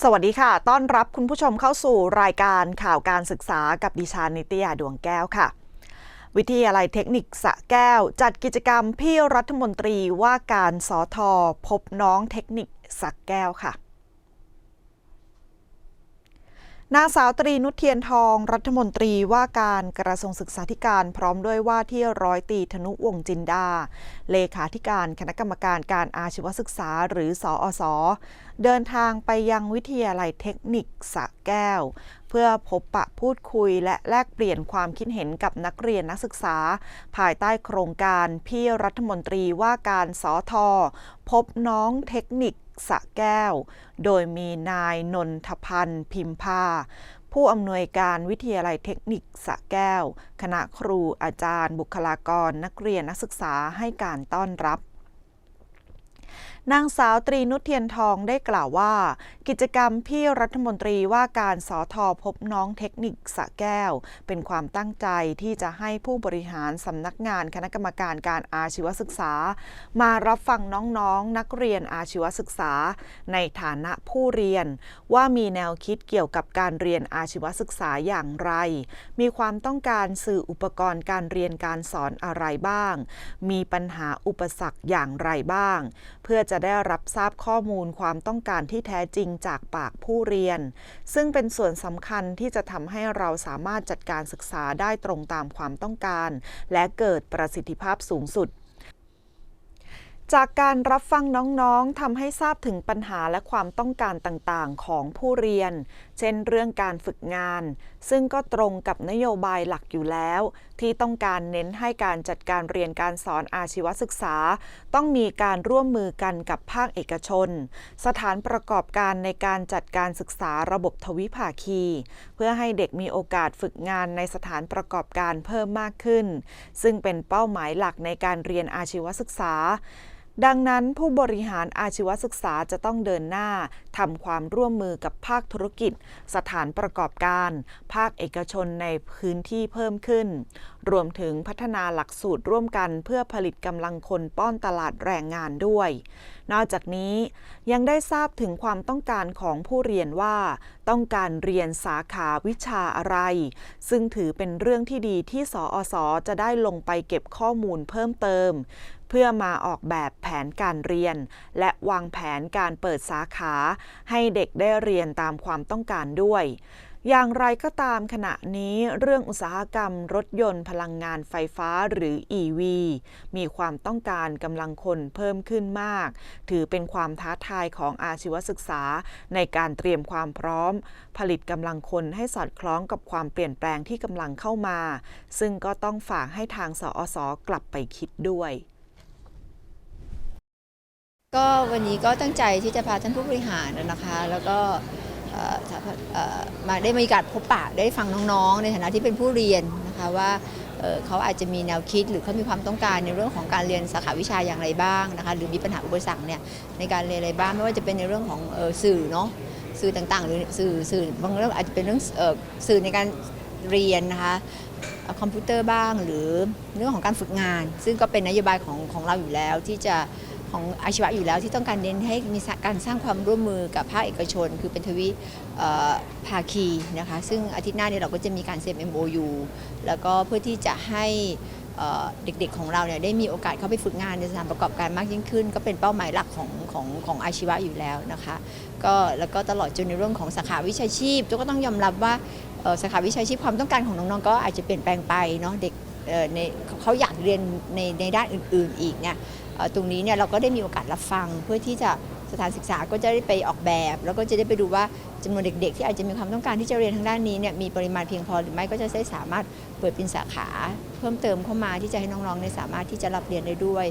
สวัสดีค่ะ ต้อนรับคุณผู้ชมเข้าสู่รายการข่าวการศึกษากับดิฉันนิตยาดวงแก้วค่ะ วิทยาลัยเทคนิคสะแก้ว จัดกิจกรรมพี่รัฐมนตรีว่าการสอทอพบน้องเทคนิคสะแก้วค่ะ นางสาวตรีนุชเทียนทอง รัฐมนตรีว่าการกระทรวงศึกษาธิการพร้อมด้วยว่าที่ร้อยตรีธนุวงจินดา เลขาธิการคณะกรรมการการอาชีวศึกษาหรือสอสเดินทางไปยังวิทยาลัยเทคนิคสะแก้ว เพื่อพบปะพูดคุยและแลกเปลี่ยนความคิดเห็นกับนักเรียนนักศึกษา ภายใต้โครงการพี่รัฐมนตรีว่าการสอทอพบน้องเทคนิคสะแก้ว โดยมีนายนนทพันธ์พิมพาผู้อำนวยการวิทยาลัยเทคนิคสะแก้ว คณะครูอาจารย์ บุคลากร นักเรียนนักศึกษาให้การต้อนรับ นางสาวตรีนุชเทียนทองได้กล่าวว่า กิจกรรมพี่รัฐมนตรีว่าการสอทอพบน้องเทคนิคสะแก้ว เป็นความตั้งใจที่จะให้ผู้บริหารสำนักงานคณะกรรมการการอาชีวศึกษา มารับฟังน้องๆนักเรียนอาชีวศึกษา ในฐานะผู้เรียน ว่ามีแนวคิดเกี่ยวกับการเรียนอาชีวศึกษาอย่างไร มีความต้องการสื่ออุปกรณ์การเรียนการสอนอะไรบ้าง มีปัญหาอุปสรรคอย่างไรบ้าง เพื่อจะได้รับทราบข้อมูลความต้องการที่แท้จริงจากปากผู้เรียน ซึ่งเป็นส่วนสำคัญที่จะทำให้เราสามารถจัดการศึกษาได้ตรงตามความต้องการ และเกิดประสิทธิภาพสูงสุดจากการรับฟังน้องๆทำให้ทราบถึงปัญหาและความต้องการต่างๆ ของผู้เรียน เช่นเรื่องการฝึกงาน ซึ่งก็ตรงกับนโยบายหลักอยู่แล้ว ที่ต้องการเน้นให้การจัดการเรียนการสอนอาชีวศึกษา ต้องมีการร่วมมือกันกับภาคเอกชน สถานประกอบการในการจัดการศึกษาระบบทวิภาคี เพื่อให้เด็กมีโอกาสฝึกงานในสถานประกอบการเพิ่มมากขึ้น ซึ่งเป็นเป้าหมายหลักในการเรียนอาชีวศึกษา ดังนั้นผู้บริหารอาชีวศึกษาจะต้องเดินหน้าทำความร่วมมือกับภาคธุรกิจ สถานประกอบการ ภาคเอกชนในพื้นที่เพิ่มขึ้น รวมถึงพัฒนาหลักสูตรร่วมกันเพื่อผลิตกำลังคนป้อนตลาดแรงงานด้วย นอกจากนี้ยังได้ทราบถึงความต้องการของผู้เรียนว่า ต้องการเรียนสาขาวิชาอะไร ซึ่งถือเป็นเรื่องที่ดีที่สอสอจะได้ลงไปเก็บข้อมูลเพิ่มเติม พื่อมาออกแบบแผนการเรียน และวางแผนการเปิดสาขา ให้เด็กได้เรียนตามความต้องการด้วย อย่างไรก็ตามขณะนี้เรื่องอุตสาหกรรมรถยนต์พลังงานไฟฟ้าหรือ EV มีความต้องการกำลังคนเพิ่มขึ้นมาก ถือเป็นความท้าทายของอาชีวศึกษาในการเตรียมความพร้อม ผลิตกำลังคนให้สอดคล้องกับความเปลี่ยนแปลงที่กำลังเข้ามา ซึ่งก็ต้องฝากให้ทางสอสอกลับไปคิดด้วย ก็วันนี้ก็ตั้งใจที่จะพาท่านผู้บริหารนะคะ แล้วก็มาได้มีการพบปะได้ฟังน้องๆ ในฐานะที่เป็นผู้เรียนนะคะว่าเขาอาจจะมีแนวคิดหรือเขามีความต้องการในเรื่องของการเรียนสาขาวิชาอย่างไรบ้างนะคะหรือมีปัญหาอุปสรรคเนี่ยในการเรียนอะไรบ้างไม่ว่าจะเป็นในเรื่องของสื่อเนาะสื่อต่างๆ หรือสื่อสื่อบางเรื่องอาจจะเป็นเรื่องสื่อในการเรียนนะคะคอมพิวเตอร์บ้าง หรือเรื่องของการฝึกงาน ซึ่งก็เป็นนโยบายของของเราอยู่แล้วที่จะ ของอาชีวะอยู่แล้วที่ต้องการเน้นให้มีการสร้างความร่วมมือกับภาคเอกชน คือเป็นทวิภาคีนะคะซึ่งอาทิตย์หน้าเนี่ยเราก็จะมีการเซ็น MOU แล้วก็เพื่อที่จะให้เด็กๆของเราเนี่ยได้มีโอกาสเข้าไปฝึกงานในสถานประกอบการมากยิ่งขึ้น ก็เป็นเป้าหมายหลักของของของอาชีวะอยู่แล้วนะคะก็แล้วก็ตลอดจนในเรื่องของสาขาวิชาชีพก็ต้องยอมรับว่าสาขาวิชาชีพความต้องการของน้องๆ ก็อาจจะเปลี่ยนแปลงไปเนาะเด็กเอ่อในเขาอยากเรียนในในด้านอื่นๆอีกเนี่ย ตรงนี้เนี่ยเราก็ได้มีโอกาสรับฟัง เพื่อที่จะสถานศึกษาก็จะได้ไปออกแบบ แล้วก็จะได้ไปดูว่าจำนวนเด็ก ๆ ที่อาจจะมีความต้องการที่จะเรียนทางด้านนี้เนี่ยมีปริมาณเพียงพอหรือไม่ก็จะได้สามารถเปิดเป็นสาขา เพิ่มเติมเข้ามาที่จะให้น้องๆเนี่ยสามารถที่จะรับเรียนได้ด้วย